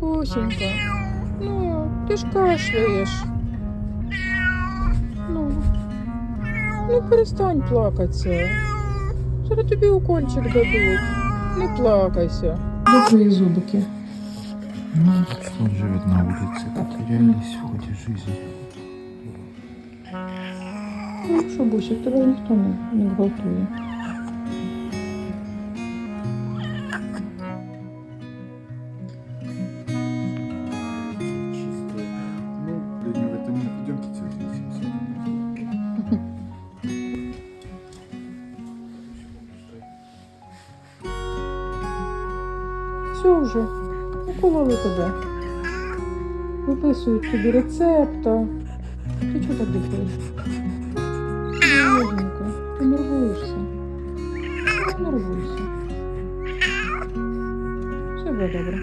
Бусінька, ну, ти ж кашляєш. Ну, ну перестань плакатися. Зараз тобі укольчик дадуть. Не плакайся. Де твої зубики? Ну, он живет на улице, потерялись в ходе жизни. Ну що, Бусик, тебе ж ніхто не, не гвалтує. Все вже, укололи тебе. Виписують тобі рецепта. Ти чого так дихаєш? Боженька, ти нервуєшся. Не Нервуйся. Все буде добре.